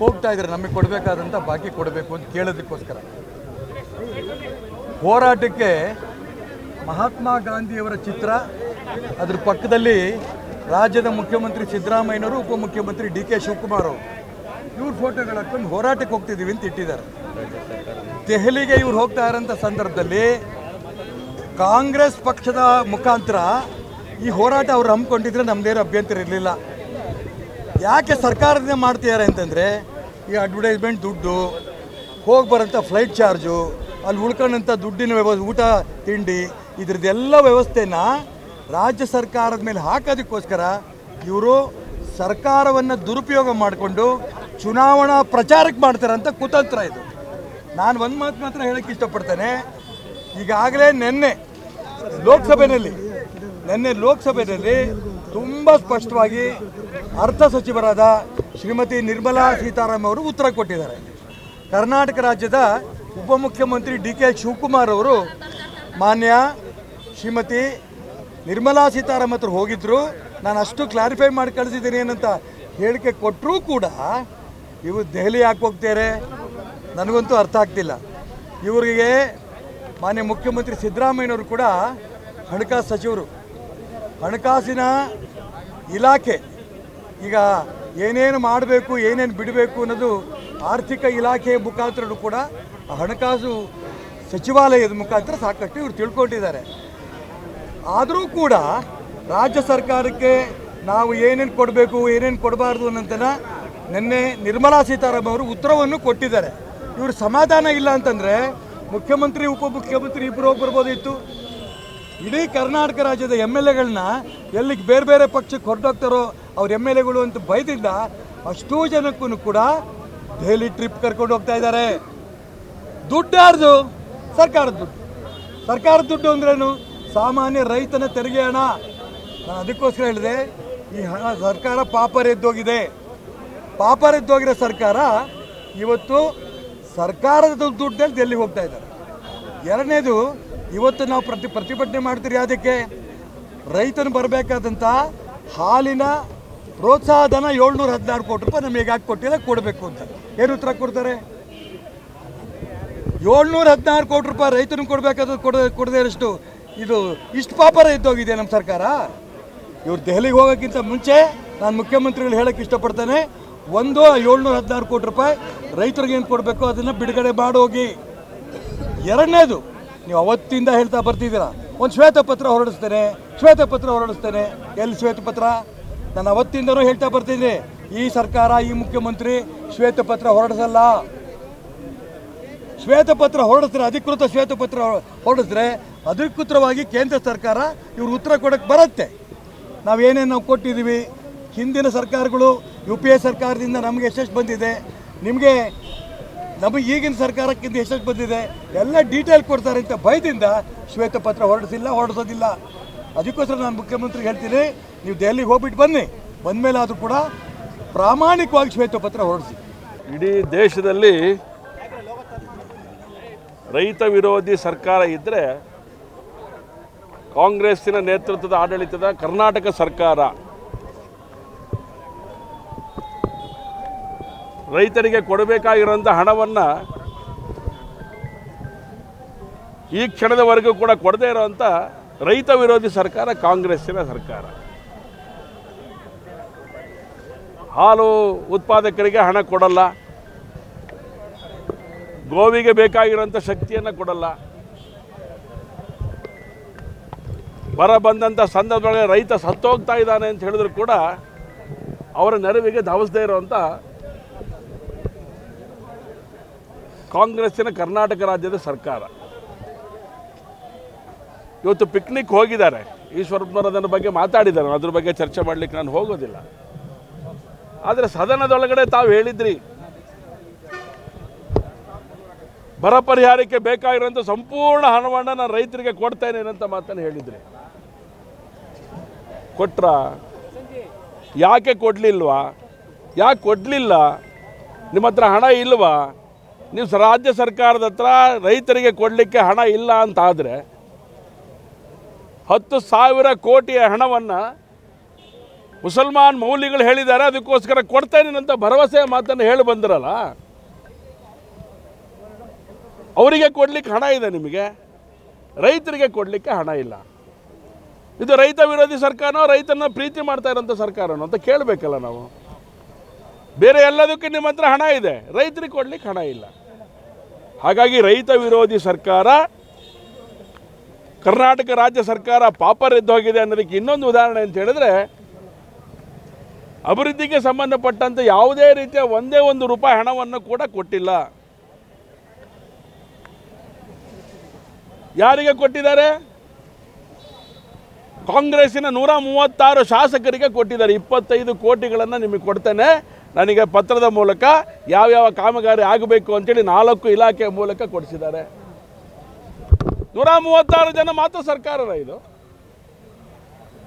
ಹೋಗ್ತಾ ಇದ್ದಾರೆ ನಮಗೆ ಕೊಡಬೇಕಾದಂಥ ಬಾಕಿ ಕೊಡಬೇಕು ಅಂತ ಕೇಳೋದಕ್ಕೋಸ್ಕರ. ಹೋರಾಟಕ್ಕೆ ಮಹಾತ್ಮ ಗಾಂಧಿಯವರ ಚಿತ್ರ, ಅದ್ರ ಪಕ್ಕದಲ್ಲಿ ರಾಜ್ಯದ ಮುಖ್ಯಮಂತ್ರಿ ಸಿದ್ದರಾಮಯ್ಯನವರು, ಉಪಮುಖ್ಯಮಂತ್ರಿ ಡಿ ಕೆ ಶಿವಕುಮಾರ್ ಅವರು. ಇವ್ರ ಫೋಟೋಗಳು ಹಾಕೊಂಡು ಹೋರಾಟಕ್ಕೆ ಹೋಗ್ತಿದ್ದೀವಿ ಅಂತ ಇಟ್ಟಿದ್ದಾರೆ. ದೆಹಲಿಗೆ ಇವ್ರು ಹೋಗ್ತಾ ಇರೋಂಥ ಸಂದರ್ಭದಲ್ಲಿ ಕಾಂಗ್ರೆಸ್ ಪಕ್ಷದ ಮುಖಾಂತರ ಈ ಹೋರಾಟ ಅವ್ರು ಹಮ್ಮಿಕೊಂಡಿದ್ರೆ ನಮ್ದೇನು ಅಭ್ಯಂತರ ಇರಲಿಲ್ಲ. ಯಾಕೆ ಸರ್ಕಾರದಿಂದ ಮಾಡ್ತಿದ್ದಾರೆ ಅಂತಂದರೆ ಈ ಅಡ್ವರ್ಟೈಸ್ಮೆಂಟ್ ದುಡ್ಡು ಹೋಗಿ ಬರೋಂಥ ಫ್ಲೈಟ್ ಚಾರ್ಜು ಅಲ್ಲಿ ಉಳ್ಕೊಂಡಂಥ ದುಡ್ಡಿನ ವ್ಯವಸ್ಥೆ, ಊಟ, ತಿಂಡಿ ಇದ್ರದ್ದೆಲ್ಲ ವ್ಯವಸ್ಥೆನ ರಾಜ್ಯ ಸರ್ಕಾರದ ಮೇಲೆ ಹಾಕೋದಕ್ಕೋಸ್ಕರ ಇವರು ಸರ್ಕಾರವನ್ನು ದುರುಪಯೋಗ ಮಾಡಿಕೊಂಡು ಚುನಾವಣಾ ಪ್ರಚಾರಕ್ಕೆ ಮಾಡ್ತಾರಂಥ ಕುತಂತ್ರ ಇದು. ನಾನು ಒಂದು ಮಾತು ಮಾತ್ರ ಹೇಳೋಕ್ಕೆ ಇಷ್ಟಪಡ್ತೇನೆ. ಈಗಾಗಲೇ ನಿನ್ನೆ ಲೋಕಸಭೆಯಲ್ಲಿ ನಿನ್ನೆ ಲೋಕಸಭೆಯಲ್ಲಿ ತುಂಬ ಸ್ಪಷ್ಟವಾಗಿ ಅರ್ಥ ಸಚಿವರಾದ ಶ್ರೀಮತಿ ನಿರ್ಮಲಾ ಸೀತಾರಾಮನ್ ಅವರು ಉತ್ತರ ಕೊಟ್ಟಿದ್ದಾರೆ. ಕರ್ನಾಟಕ ರಾಜ್ಯದ ಉಪಮುಖ್ಯಮಂತ್ರಿ ಡಿ ಕೆ ಶಿವಕುಮಾರ್ ಅವರು ಮಾನ್ಯ ಶ್ರೀಮತಿ ನಿರ್ಮಲಾ ಸೀತಾರಾಮನ್ ಹತ್ರ ಹೋಗಿದ್ರು. ನಾನು ಅಷ್ಟು ಕ್ಲಾರಿಫೈ ಮಾಡಿ ಕಳಿಸಿದ್ದೀನಿ ಏನಂತ ಹೇಳಿಕೆ ಕೊಟ್ಟರೂ ಕೂಡ ಇವರು ದೆಹಲಿ ಯಾಕೆ ಹೋಗ್ತಾರೆ ನನಗಂತೂ ಅರ್ಥ ಆಗ್ತಿಲ್ಲ. ಇವರಿಗೆ ಮಾನ್ಯ ಮುಖ್ಯಮಂತ್ರಿ ಸಿದ್ದರಾಮಯ್ಯನವರು ಕೂಡ ಹಣಕಾಸು ಸಚಿವರು. ಹಣಕಾಸಿನ ಇಲಾಖೆ ಈಗ ಏನೇನು ಮಾಡಬೇಕು, ಏನೇನು ಬಿಡಬೇಕು ಅನ್ನೋದು ಆರ್ಥಿಕ ಇಲಾಖೆಯ ಮುಖಾಂತರ ಕೂಡ ಹಣಕಾಸು ಸಚಿವಾಲಯದ ಮುಖಾಂತರ ಸಾಕಷ್ಟು ಇವರು ತಿಳ್ಕೊಂಡಿದ್ದಾರೆ. ಆದರೂ ಕೂಡ ರಾಜ್ಯ ಸರ್ಕಾರಕ್ಕೆ ನಾವು ಏನೇನು ಕೊಡಬೇಕು, ಏನೇನು ಕೊಡಬಾರ್ದು ಅನ್ನೋದನ್ನು ನಿನ್ನೆ ನಿರ್ಮಲಾ ಸೀತಾರಾಮನ್ ಅವರು ಉತ್ತರವನ್ನು ಕೊಟ್ಟಿದ್ದಾರೆ. ಇವರು ಸಮಾಧಾನ ಇಲ್ಲ ಅಂತಂದರೆ ಮುಖ್ಯಮಂತ್ರಿ, ಉಪಮುಖ್ಯಮಂತ್ರಿ ಇಬ್ಬರು ಬರ್ಬೋದಿತ್ತು. ಇಡೀ ಕರ್ನಾಟಕ ರಾಜ್ಯದ ಎಂ ಎಲ್ ಎಗಳನ್ನ ಎಲ್ಲಿಗೆ ಬೇರೆ ಬೇರೆ ಪಕ್ಷಕ್ಕೆ ಹೊರಟೋಗ್ತಾರೋ ಅವ್ರ ಎಂ ಎಲ್ ಎಗಳು ಅಂತ ಭಯದಿಂದ ಅಷ್ಟೂ ಜನಕ್ಕೂ ಕೂಡ ದೆಹಲಿ ಟ್ರಿಪ್ ಕರ್ಕೊಂಡು ಹೋಗ್ತಾ ಇದ್ದಾರೆ. ದುಡ್ಡು ಯಾರ್ದು? ಸರ್ಕಾರದ ದುಡ್ಡು. ಸರ್ಕಾರದ ದುಡ್ಡು ಅಂದ್ರೇನು? ಸಾಮಾನ್ಯ ರೈತನ ತೆರಿಗೆ ಹಣ. ನಾನು ಅದಕ್ಕೋಸ್ಕರ ಹೇಳಿದೆ, ಈ ಹಣ ಸರ್ಕಾರ ಪಾಪರೆದ್ದೋಗಿದೆ ಪಾಪರೆದ್ದೋಗಿರೋ ಸರ್ಕಾರ ಇವತ್ತು ಸರ್ಕಾರದ ದುಡ್ಡಲ್ಲಿ ಡೆಲ್ಲಿಗೆ ಹೋಗ್ತಾ ಇದ್ದಾರೆ. ಎರಡನೇದು, ಇವತ್ತು ನಾವು ಪ್ರತಿ ಪ್ರತಿಭಟನೆ ಮಾಡ್ತೀರಿ ಅದಕ್ಕೆ ರೈತನು ಬರಬೇಕಾದಂಥ ಹಾಲಿನ ಪ್ರೋತ್ಸಾಹ ಧನ ಏಳ್ನೂರ ಹದಿನಾರು ಕೋಟಿ ರೂಪಾಯಿ ನಮಗೆ ಯಾಕೆ ಕೊಟ್ಟಿಲ್ಲ ಕೊಡಬೇಕು ಅಂತ. ಏನು ಉತ್ತರ ಕೊಡ್ತಾರೆ? ಏಳ್ನೂರ ಹದಿನಾರು ಕೋಟಿ ರೂಪಾಯಿ ರೈತನಿಗೆ ಕೊಡಬೇಕಾದ ಕೊಡ, ಕೊಡದೇ ಇರಷ್ಟು ಇದು ಇಷ್ಟು ಪಾಪರ ಇದ್ದೋಗಿದೆ ನಮ್ಮ ಸರ್ಕಾರ. ಇವ್ರು ದೆಹಲಿಗೆ ಹೋಗೋಕ್ಕಿಂತ ಮುಂಚೆ ನಾನು ಮುಖ್ಯಮಂತ್ರಿಗಳು ಹೇಳೋಕ್ಕೆ ಇಷ್ಟಪಡ್ತೇನೆ, ಒಂದು ಏಳ್ನೂರ ಹದಿನಾರು ಕೋಟಿ ರೂಪಾಯಿ ರೈತರಿಗೆ ಏನು ಕೊಡಬೇಕು ಅದನ್ನು ಬಿಡುಗಡೆ ಮಾಡೋಗಿ. ಎರಡನೇದು, ನೀವು ಅವತ್ತಿಂದ ಹೇಳ್ತಾ ಬರ್ತಿದ್ದೀರಾ, ಒಂದು ಶ್ವೇತಪತ್ರ ಹೊರಡಿಸ್ತೇನೆ ಶ್ವೇತಪತ್ರ ಹೊರಡಿಸ್ತೇನೆ. ಎಲ್ಲಿ ಶ್ವೇತಪತ್ರ? ನಾನು ಅವತ್ತಿಂದನೂ ಹೇಳ್ತಾ ಬರ್ತೀನಿ ಈ ಸರ್ಕಾರ, ಈ ಮುಖ್ಯಮಂತ್ರಿ ಶ್ವೇತಪತ್ರ ಹೊರಡಿಸಲ್ಲ. ಶ್ವೇತಪತ್ರ ಹೊರಡಿಸ್ರೆ ಅಧಿಕೃತ ಶ್ವೇತಪತ್ರ ಹೊರಡಿಸ್ರೆ ಅಧಿಕೃತವಾಗಿ ಕೇಂದ್ರ ಸರ್ಕಾರ ಇವ್ರು ಉತ್ತರ ಕೊಡಕ್ಕೆ ಬರುತ್ತೆ. ನಾವೇನೇನು ನಾವು ಕೊಟ್ಟಿದ್ದೀವಿ? ಹಿಂದಿನ ಸರ್ಕಾರಗಳು, ಯು ಪಿ ಎ ಸರ್ಕಾರದಿಂದ ನಮಗೆ ಎಷ್ಟೆಷ್ಟು ಬಂದಿದೆ? ನಿಮಗೆ ನಮಗೆ ಈಗಿನ ಸರ್ಕಾರಕ್ಕಿಂತ ಎಷ್ಟೆಷ್ಟು ಬಂದಿದೆ? ಎಲ್ಲ ಡೀಟೇಲ್ ಕೊಡ್ತಾರೆ ಅಂತ ಭಯದಿಂದ ಶ್ವೇತಪತ್ರ ಹೊರಡಿಸಿಲ್ಲ, ಹೊರಡಿಸೋದಿಲ್ಲ. ಅದಕ್ಕೋಸ್ಕರ ನಾನು ಮುಖ್ಯಮಂತ್ರಿಗೆ ಹೇಳ್ತೀನಿ, ನೀವು ದೆಹಲಿಗೆ ಹೋಗ್ಬಿಟ್ಟು ಬನ್ನಿ. ಬಂದಮೇಲೆ ಆದರೂ ಕೂಡ ಪ್ರಾಮಾಣಿಕವಾಗಿ ಶ್ವೇತಪತ್ರ ಹೊರಡಿಸಿ. ಇಡೀ ದೇಶದಲ್ಲಿ ರೈತ ವಿರೋಧಿ ಸರ್ಕಾರ ಇದ್ದರೆ ಕಾಂಗ್ರೆಸ್ಸಿನ ನೇತೃತ್ವದ ಆಡಳಿತದ ಕರ್ನಾಟಕ ಸರ್ಕಾರ ರೈತರಿಗೆ ಕೊಡಬೇಕಾಗಿರೋಂಥ ಹಣವನ್ನು ಈ ಕ್ಷಣದವರೆಗೂ ಕೂಡ ಕೊಡದೇ ಇರೋವಂಥ ರೈತ ವಿರೋಧಿ ಸರ್ಕಾರ, ಕಾಂಗ್ರೆಸ್ಸಿನ ಸರ್ಕಾರ. ಹಾಲು ಉತ್ಪಾದಕರಿಗೆ ಹಣ ಕೊಡಲ್ಲ. ಗೋವಿಗೆ ಬೇಕಾಗಿರುವಂಥ ಶಕ್ತಿಯನ್ನು ಕೊಡಲ್ಲ. ಬರ ಬಂದಂಥ ಸಂದರ್ಭದಲ್ಲಿ ರೈತ ಸತ್ತೋಗ್ತಾ ಇದ್ದಾನೆ ಅಂತ ಹೇಳಿದ್ರು ಕೂಡ ಅವರ ನೆರವಿಗೆ ಧಾವಿಸದೇ ಇರುವಂಥ ಕಾಂಗ್ರೆಸ್ಸಿನ ಕರ್ನಾಟಕ ರಾಜ್ಯದ ಸರ್ಕಾರ. ಇವತ್ತು ಪಿಕ್ನಿಕ್ ಹೋಗಿದ್ದಾರೆ. ಈಶ್ವರಪ್ಪನವರು ಅದರ ಬಗ್ಗೆ ಮಾತಾಡಿದ್ದಾರೆ. ಅದ್ರ ಬಗ್ಗೆ ಚರ್ಚೆ ಮಾಡಲಿಕ್ಕೆ ನಾನು ಹೋಗೋದಿಲ್ಲ. ಆದರೆ ಸದನದೊಳಗಡೆ ತಾವು ಹೇಳಿದ್ರಿ. ಬರ ಪರಿಹಾರಕ್ಕೆ ಬೇಕಾಗಿರುವಂಥ ಸಂಪೂರ್ಣ ಹಣವನ್ನು ನಾನು ರೈತರಿಗೆ ಕೊಡ್ತೇನೆ ಅಂತ ಮಾತನ್ನು ಹೇಳಿದ್ರಿ. ಕೊಟ್ರ? ಯಾಕೆ ಕೊಡಲಿಲ್ವಾ? ಯಾಕೆ ಕೊಡಲಿಲ್ಲ? ನಿಮ್ಮ ಹತ್ರ ಹಣ ಇಲ್ವಾ? ನೀವು ರಾಜ್ಯ ಸರ್ಕಾರದ ಹತ್ರ ರೈತರಿಗೆ ಕೊಡಲಿಕ್ಕೆ ಹಣ ಇಲ್ಲ ಅಂತಾದರೆ ಹತ್ತು ಸಾವಿರ ಕೋಟಿಯ ಹಣವನ್ನು ಮುಸಲ್ಮಾನ್ ಮೌಲ್ಯಗಳು ಹೇಳಿದ್ದಾರೆ, ಅದಕ್ಕೋಸ್ಕರ ಕೊಡ್ತೇನೆ ಅಂತ ಭರವಸೆ ಮಾತನ್ನು ಹೇಳಿ ಬಂದಿರಲ್ಲ? ಅವರಿಗೆ ಕೊಡಲಿಕ್ಕೆ ಹಣ ಇದೆ ನಿಮಗೆ, ರೈತರಿಗೆ ಕೊಡಲಿಕ್ಕೆ ಹಣ ಇಲ್ಲ. ಇದು ರೈತ ವಿರೋಧಿ ಸರ್ಕಾರನೋ ರೈತನ ಪ್ರೀತಿ ಮಾಡ್ತಾ ಇರೋಂಥ ಸರ್ಕಾರನೋ ಅಂತ ಕೇಳಬೇಕಲ್ಲ ನಾವು. ಬೇರೆ ಎಲ್ಲದಕ್ಕೆ ನಿಮ್ಮ ಹತ್ರ ಹಣ ಇದೆ, ರೈತರಿಗೆ ಕೊಡಲಿಕ್ಕೆ ಹಣ ಇಲ್ಲ. ಹಾಗಾಗಿ ರೈತ ವಿರೋಧಿ ಸರ್ಕಾರ ಕರ್ನಾಟಕ ರಾಜ್ಯ ಸರ್ಕಾರ ಪಾಪರೆದ್ದೋಗಿದೆ ಅನ್ನೋದಕ್ಕೆ ಇನ್ನೊಂದು ಉದಾಹರಣೆ ಅಂತ ಹೇಳಿದ್ರೆ, ಅಭಿವೃದ್ಧಿಗೆ ಸಂಬಂಧಪಟ್ಟಂತೆ ಯಾವುದೇ ರೀತಿಯ ಒಂದೇ ಒಂದು ರೂಪಾಯಿ ಹಣವನ್ನು ಕೂಡ ಕೊಟ್ಟಿಲ್ಲ. ಯಾರಿಗೆ ಕೊಟ್ಟಿದ್ದಾರೆ? ಕಾಂಗ್ರೆಸ್ಸಿನ ನೂರ ಮೂವತ್ತಾರು ಶಾಸಕರಿಗೆ ಕೊಟ್ಟಿದ್ದಾರೆ. ಇಪ್ಪತ್ತೈದು ಕೋಟಿಗಳನ್ನು ನಿಮಗೆ ಕೊಡ್ತೇನೆ. ನನಗೆ ಪತ್ರದ ಮೂಲಕ ಯಾವ್ಯಾವ ಕಾಮಗಾರಿ ಆಗಬೇಕು ಅಂತೇಳಿ ನಾಲ್ಕು ಇಲಾಖೆಯ ಮೂಲಕ ಕೊಡಿಸಿದ್ದಾರೆ. ನೂರ ಮೂವತ್ತಾರು ಜನ ಮಾತ್ರ ಸರ್ಕಾರ ಇದು.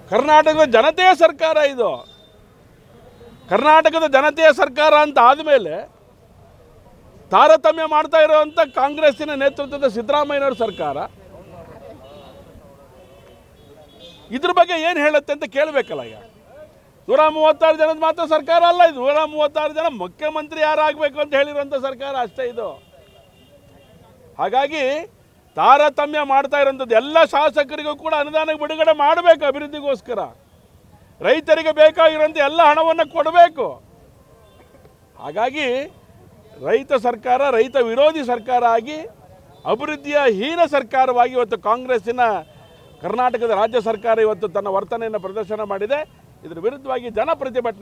ಕರ್ನಾಟಕದ ಜನತೆಯ ಸರ್ಕಾರ ಇದು. ಕರ್ನಾಟಕದ ಜನತೆಯ ಸರ್ಕಾರ ಅಂತ ಆದಮೇಲೆ ತಾರತಮ್ಯ ಮಾಡ್ತಾ ಇರುವಂಥ ಕಾಂಗ್ರೆಸ್ಸಿನ ನೇತೃತ್ವದ ಸಿದ್ದರಾಮಯ್ಯನವ್ರ ಸರ್ಕಾರ. ಇದ್ರ ಬಗ್ಗೆ ಏನು ಹೇಳುತ್ತೆ ಅಂತ ಕೇಳಬೇಕಲ್ಲ ಈಗ. ನೂರ ಮೂವತ್ತಾರು ಜನದ ಮಾತ್ರ ಸರ್ಕಾರ ಅಲ್ಲ ಇದು. ನೂರ ಮೂವತ್ತಾರು ಜನ ಮುಖ್ಯಮಂತ್ರಿ ಯಾರಾಗಬೇಕು ಅಂತ ಹೇಳಿರುವಂಥ ಸರ್ಕಾರ ಅಷ್ಟೇ ಇದು. ಹಾಗಾಗಿ ತಾರತಮ್ಯ ಮಾಡ್ತಾ ಇರೋಂಥದ್ದು ಎಲ್ಲ ಶಾಸಕರಿಗೂ ಕೂಡ ಅನುದಾನ ಬಿಡುಗಡೆ ಮಾಡಬೇಕು ಅಭಿವೃದ್ಧಿಗೋಸ್ಕರ. ರೈತರಿಗೆ ಬೇಕಾಗಿರುವಂಥ ಎಲ್ಲ ಹಣವನ್ನು ಕೊಡಬೇಕು. ಹಾಗಾಗಿ ರೈತ ಸರ್ಕಾರ, ರೈತ ವಿರೋಧಿ ಸರ್ಕಾರ ಆಗಿ, ಅಭಿವೃದ್ಧಿಯ ಹೀನ ಸರ್ಕಾರವಾಗಿ ಇವತ್ತು ಕಾಂಗ್ರೆಸ್ಸಿನ ಕರ್ನಾಟಕದ ರಾಜ್ಯ ಸರ್ಕಾರ ಇವತ್ತು ತನ್ನ ವರ್ತನೆಯನ್ನು ಪ್ರದರ್ಶನ ಮಾಡಿದೆ. ಇದರ ವಿರುದ್ಧವಾಗಿ ಜನ ಪ್ರತಿಭಟನೆ